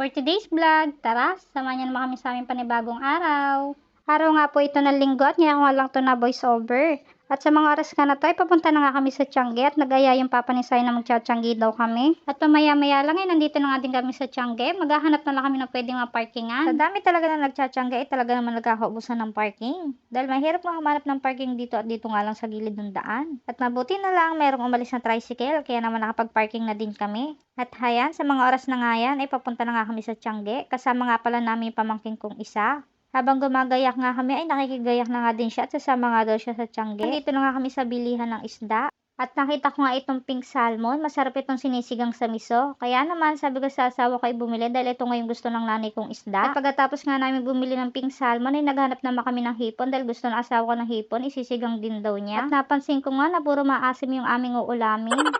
For today's vlog, tara, samahan niyo naman kami sa aming panibagong araw. Araw nga po ito ng linggo at ngayon nga lang ito na voice over. At sa mga oras ka na to, ay papunta na nga kami sa Tiangge at nag-aya yung papa ni Sai na magtsatsyangge daw kami. At pamaya-maya lang ay nandito na nga din kami sa Tiangge. Maghahanap na lang kami ng pwedeng mga parkingan. Sa dami talaga na nagtsatsyangge ay talaga naman nagkakaubusan ng parking. Dahil mahirap makamanap ng parking dito at dito nga lang sa gilid ng daan. At mabuti na lang mayroong umalis na tricycle kaya naman nakapag-parking na din kami. At hayan, sa mga oras na nga yan ay papunta na nga kami sa Tiangge. Kasama nga pala namin yung pamangking kong isa. Habang gumagayak nga kami ay nakikigayak na nga din siya at sasama nga daw siya sa Tiangge. Dito na nga kami sa bilihan ng isda. At nakita ko nga itong pink salmon. Masarap itong sinisigang sa miso. Kaya naman sabi ko sa asawa ko ay bumili dahil ito nga gusto ng nanay kong isda. At pagkatapos nga namin bumili ng pink salmon ay naghanap naman kami ng hipon dahil gusto ng asawa ko ng hipon. Isisigang din daw niya. At napansin ko nga na puro maasim yung aming uulamin.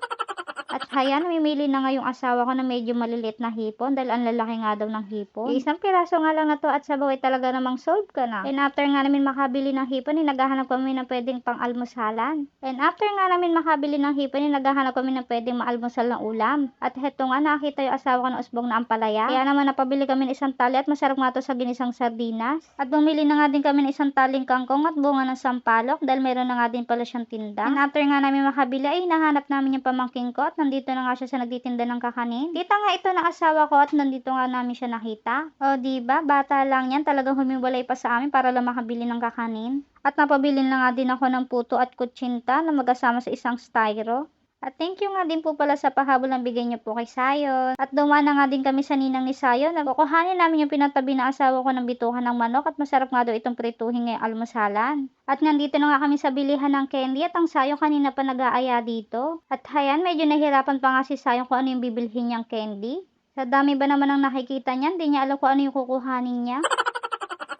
At haya, namimili na nga yung asawa ko na medyo maliliit na hipon dahil ang lalaki nga daw ng hipon. Isang piraso nga lang na to at sabaw ay talaga namang solve ka na. And after nga namin makabili ng hipon, ay naghahanap kami ng pwedeng pang almusalan. And after nga namin makabili ng hipon, ay naghahanap kami ng pwedeng maalmusal ng ulam. At heto nga, nakita yung asawa ko ng usbong na ampalaya. Kaya naman napabili kami ng isang tali at masarap nga to sa ginisang sardinas. At bumili na nga din kami ng isang taling kangkong at bunga ng sampalok dahil meron na nga din pala siyang tinda. And after nga namin makabili, ay nahanap namin yung pamangking ko at nandito na nga siya sa nagtitinda ng kakanin. Kita nga ito ng asawa ko at nandito nga namin siya nakita. O di ba bata lang yan, talagang humiwalay pa sa amin para lang makabili ng kakanin. At napabili na nga din ako ng puto at kutsinta na magkasama sa isang styro. At thank you nga din po pala sa pahabol ng bigay niyo po kay Sayon. At dumaan na nga din kami sa ninang ni Sayon. Nakukuhanin namin yung pinatabi na asawa ko ng bituhan ng manok at masarap nga daw itong prituhin ngayong almusalan. At nandito na nga kami sa bilihan ng candy at ang Sayon kanina pa nag-aaya dito. At hayan, medyo nahirapan pa nga si Sayon kung ano yung bibilhin niyang candy. Sa dami ba naman ang nakikita niyan, di niya alam kung ano yung kukuhanin niya.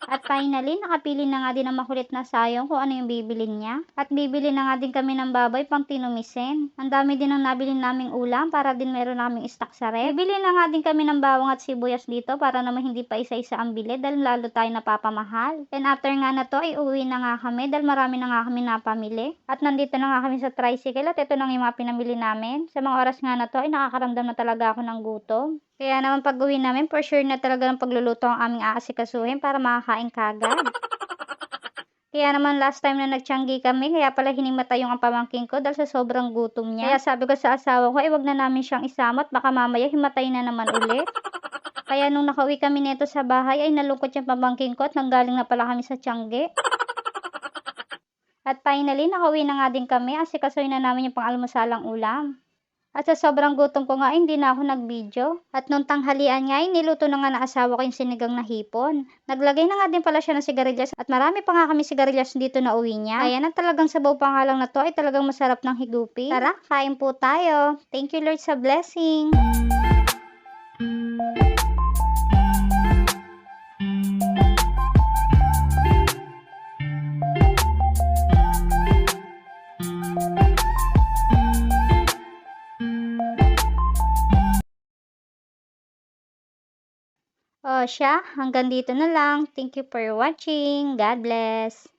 At finally, nakapili na nga din ang makulit na sayong kung ano yung bibilin niya. At bibili na nga din kami ng baboy pang tinumisin. Ang dami din ang nabili naming ulam para din meron naming stock sa ref. Bibili na nga din kami ng bawang at sibuyas dito para naman hindi pa isa-isa ang bili dahil lalo tayo napapamahal. And after nga na to, ay uwi na nga kami dahil marami na nga kami napamili. At nandito na nga kami sa tricycle at ito na yung mga pinamili namin. Sa mga oras nga na to, ay nakakaramdam na talaga ako ng gutom. Kaya naman pag uwi namin, for sure na talaga ng pagluluto ang aming aasikasuhin para makakain kagad. Kaya naman last time na nagtiyanggi kami, kaya pala hinimata yung ang pamangking ko dahil sa sobrang gutom niya. Kaya sabi ko sa asawa ko, ay wag na namin siyang isamot, baka mamaya himatay na naman ulit. Kaya nung nakauwi kami nito sa bahay, ay nalungkot yung pamangking ko at nanggaling na pala kami sa tiyangge. At finally, nakauwi na nga din kami, asikasuhin na namin yung pang-almusalang ulam. At sa sobrang gutom ko nga, hindi na ako nag-video. At nung tanghalian nga, ay niluto na nga na asawa ko yung sinigang na hipon. Naglagay na nga din pala siya ng sigarilyas at marami pa nga kami sigarilyas dito na uwi niya. Kaya na talagang sabaw pa nga lang na to ay talagang masarap ng higupi. Tara, kain po tayo. Thank you Lord sa blessing. O siya, hanggang dito na lang. Thank you for watching. God bless.